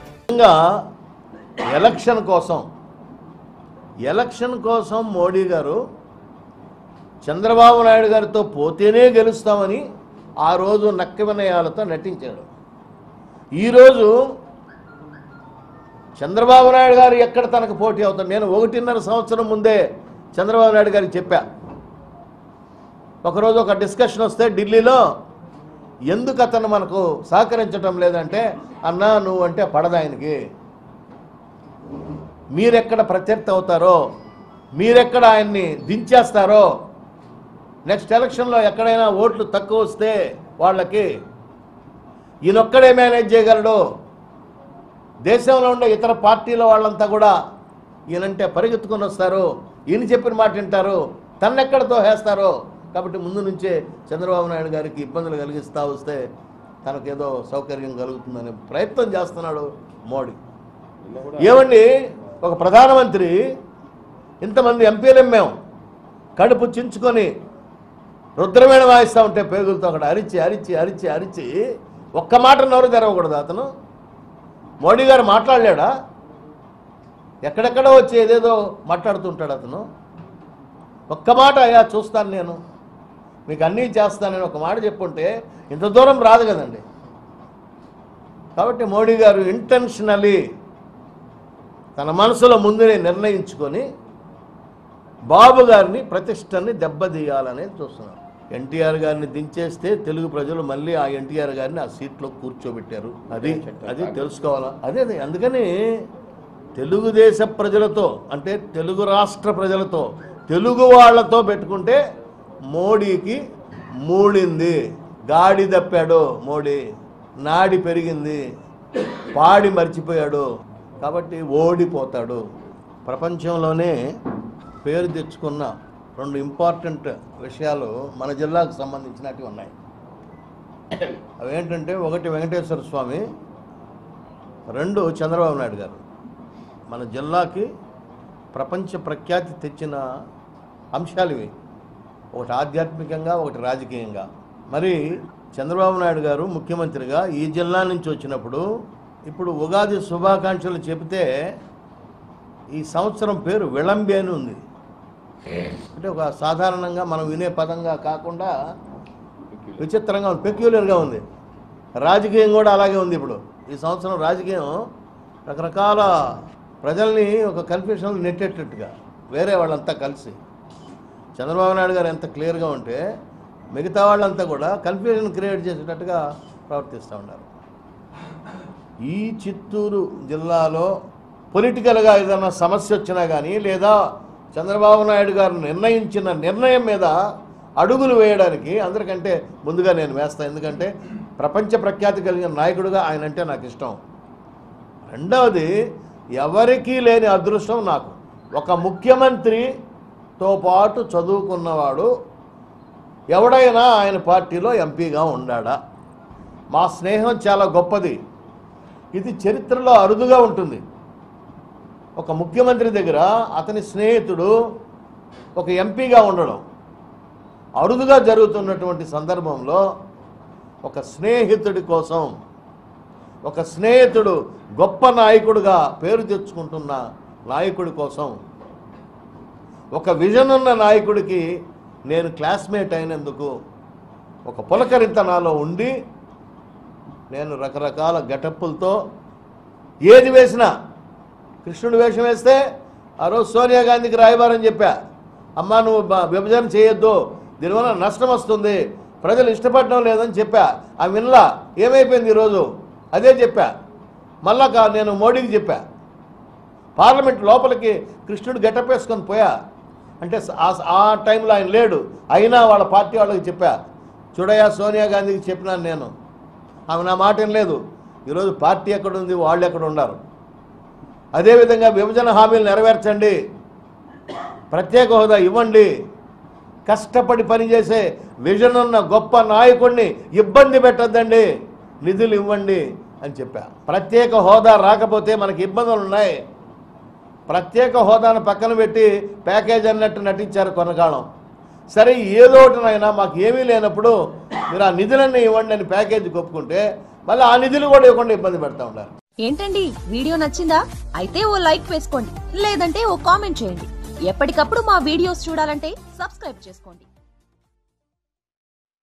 ముఖ్యంగా ఎలక్షన్ కోసం ఎలక్షన్ కోసం మోడీ గారు చంద్రబాబు నాయుడు గారితో పోతేనే గెలుస్తామని ఆ రోజు నక్క వినయాలతో నటించాడు. ఈరోజు చంద్రబాబు నాయుడు గారు ఎక్కడ తనకు పోటీ అవుతాడు నేను ఒకటిన్నర సంవత్సరం ముందే చంద్రబాబు నాయుడు గారికి చెప్పాను ఒకరోజు ఒక డిస్కషన్ వస్తే ఢిల్లీలో ఎందుకు అతను మనకు సహకరించటం లేదంటే అన్నా నువ్వు అంటే పడదు ఆయనకి. మీరెక్కడ ప్రత్యర్థి అవుతారో మీరెక్కడ ఆయన్ని దించేస్తారో నెక్స్ట్ ఎలక్షన్లో ఎక్కడైనా ఓట్లు తక్కువ వస్తే వాళ్ళకి ఈయనొక్కడే మేనేజ్ చేయగలడు. దేశంలో ఉండే ఇతర పార్టీల వాళ్ళంతా కూడా ఈయనంటే పరిగెత్తుకొని వస్తారు. ఈయన చెప్పిన మాట వింటారు. తన్నెక్కడ దోహేస్తారో కాబట్టి ముందు నుంచే చంద్రబాబు నాయుడు గారికి ఇబ్బందులు కలిగిస్తూ వస్తే తనకేదో సౌకర్యం కలుగుతుందనే ప్రయత్నం చేస్తున్నాడు మోడీ. ఏమండి? ఒక ప్రధానమంత్రి ఇంతమంది ఎంపీలు మేము కడుపు చించుకొని రుద్రమేణ వాయిస్తూ ఉంటే పేగులతో అక్కడ అరిచి అరిచి అరిచి అరిచి ఒక్క మాట నోరు తెరవకూడదు అతను. మోడీ గారు మాట్లాడలేడా? ఎక్కడెక్కడో వచ్చి ఏదేదో మాట్లాడుతుంటాడు అతను. ఒక్క మాట అయ్యా చూస్తాను నేను. మీకు అన్నీ చేస్తానని ఒక మాట చెప్పుంటే ఇంత దూరం రాదు కదండి. కాబట్టి మోడీ గారు ఇంటెన్షనలీ తన మనసులో ముందునే నిర్ణయించుకొని బాబు గారిని ప్రతిష్టని దెబ్బతీయాలనేది చూస్తున్నారు. ఎన్టీఆర్ గారిని దించేస్తే తెలుగు ప్రజలు మళ్ళీ ఆ ఎన్టీఆర్ గారిని ఆ సీట్లో కూర్చోబెట్టారు. అది అది తెలుసుకోవాలా? అదే అదే. అందుకని తెలుగుదేశ ప్రజలతో అంటే తెలుగు రాష్ట్ర ప్రజలతో తెలుగు వాళ్ళతో పెట్టుకుంటే మోడీకి మూడింది. గాడి తప్పాడు మోడీ. నాడి పెరిగింది. పాడి మర్చిపోయాడు. కాబట్టి ఓడిపోతాడు. ప్రపంచంలోనే పేరు తెచ్చుకున్న రెండు ఇంపార్టెంట్ విషయాలు మన జిల్లాకు సంబంధించినవి ఉన్నాయి. అవేంటంటే ఒకటి వెంకటేశ్వర స్వామి రెండు చంద్రబాబు నాయుడు గారు. మన జిల్లాకి ప్రపంచ ప్రఖ్యాతి తెచ్చిన అంశాలు ఇవి. ఒకటి ఆధ్యాత్మికంగా ఒకటి రాజకీయంగా. మరి చంద్రబాబు నాయుడు గారు ముఖ్యమంత్రిగా ఈ జిల్లా నుంచి వచ్చినప్పుడు ఇప్పుడు ఉగాది శుభాకాంక్షలు చెబితే ఈ సంవత్సరం పేరు విళంబి అని ఉంది. అంటే ఒక సాధారణంగా మనం వినే పదంగా కాకుండా విచిత్రంగా ఉంది పెక్యులర్గా ఉంది. రాజకీయం కూడా అలాగే ఉంది ఇప్పుడు. ఈ సంవత్సరం రాజకీయం రకరకాల ప్రజల్ని ఒక కన్ఫ్యూషన్ నెట్టేటట్టుగా వేరే వాళ్ళంతా కలిసి. చంద్రబాబు నాయుడు గారు ఎంత క్లియర్గా ఉంటే మిగతా వాళ్ళంతా కూడా కన్ఫ్యూజన్ క్రియేట్ చేసేటట్టుగా ప్రవర్తిస్తూ ఉన్నారు. ఈ చిత్తూరు జిల్లాలో పొలిటికల్గా ఏదైనా సమస్య వచ్చినా కానీ లేదా చంద్రబాబు నాయుడు గారు నిర్ణయించిన నిర్ణయం మీద అడుగులు వేయడానికి అందరికంటే ముందుగా నేను వేస్తాను ఎందుకంటే ప్రపంచ ప్రఖ్యాతి కలిగిన నాయకుడుగా ఆయన అంటే నాకు ఇష్టం. రెండవది ఎవరికీ లేని అదృష్టం నాకు. ఒక ముఖ్యమంత్రి తో పాటు చదువుకున్నవాడు ఎవడైనా ఆయన పార్టీలో ఎంపీగా ఉండాడా? మా స్నేహం చాలా గొప్పది. ఇది చరిత్రలో అరుదుగా ఉంటుంది. ఒక ముఖ్యమంత్రి దగ్గర అతని స్నేహితుడు ఒక ఎంపీగా ఉండడం అరుదుగా జరుగుతున్నటువంటి సందర్భంలో ఒక స్నేహితుడి కోసం ఒక స్నేహితుడు గొప్ప నాయకుడిగా పేరు తెచ్చుకుంటున్న నాయకుడి కోసం ఒక విజన్ ఉన్న నాయకుడికి నేను క్లాస్మేట్ అయినందుకు ఒక పులకరింత నాలో ఉండి నేను రకరకాల గెటప్పులతో ఏది వేసినా కృష్ణుడు వేషం వేస్తే ఆ రోజు సోనియా గాంధీకి రాయబారని చెప్పా అమ్మా నువ్వు విభజన చేయొద్దు దీనివల్ల నష్టం వస్తుంది ప్రజలు ఇష్టపడడం లేదని చెప్పా. ఆ వినలా ఏమైపోయింది ఈరోజు అదే చెప్పా. మళ్ళా కా- నేను మోడీకి చెప్పా. పార్లమెంట్ లోపలికి కృష్ణుడు గెటప్ వేసుకొని పోయా. అంటే ఆ- ఆ టైంలో ఆయన లేడు. అయినా వాళ్ళ పార్టీ వాళ్ళకి చెప్పా చూడయ్యా సోనియా గాంధీకి చెప్పినాను నేను. ఆమె నా మాట లేదు ఈరోజు పార్టీ ఎక్కడ ఉంది వాళ్ళు ఎక్కడ ఉన్నారు? అదేవిధంగా విభజన హామీలు నెరవేర్చండి. ప్రత్యేక హోదా ఇవ్వండి. కష్టపడి పనిచేసే విజన్ ఉన్న గొప్ప నాయకుడిని ఇబ్బంది పెట్టద్దండి. నిధులు ఇవ్వండి అని చెప్పా. ప్రత్యేక హోదా రాకపోతే మనకి ఇబ్బందులు ఉన్నాయి. ప్రత్యేక హోదాను పక్కన పెట్టి ప్యాకేజ్ అన్నట్టు నటించారు కొనకాలం సరే ఏదోటినైనా మాకు ఏమీ లేనప్పుడు మీరు ఆ నిధులన్నీ ఇవ్వండి అని ప్యాకేజ్ ఒప్పుకుంటే మళ్ళీ ఆ నిధులు కూడా ఇవ్వకుండా ఇబ్బంది పెడతా ఉన్నారు. ఏంటండి వీడియో నచ్చిందా? అయితే ఓ లైక్ వేసుకోండి లేదంటే ఓ కామెంట్ చేయండి. ఎప్పటికప్పుడు మా వీడియోస్ చూడాలంటే సబ్స్క్రైబ్ చేసుకోండి.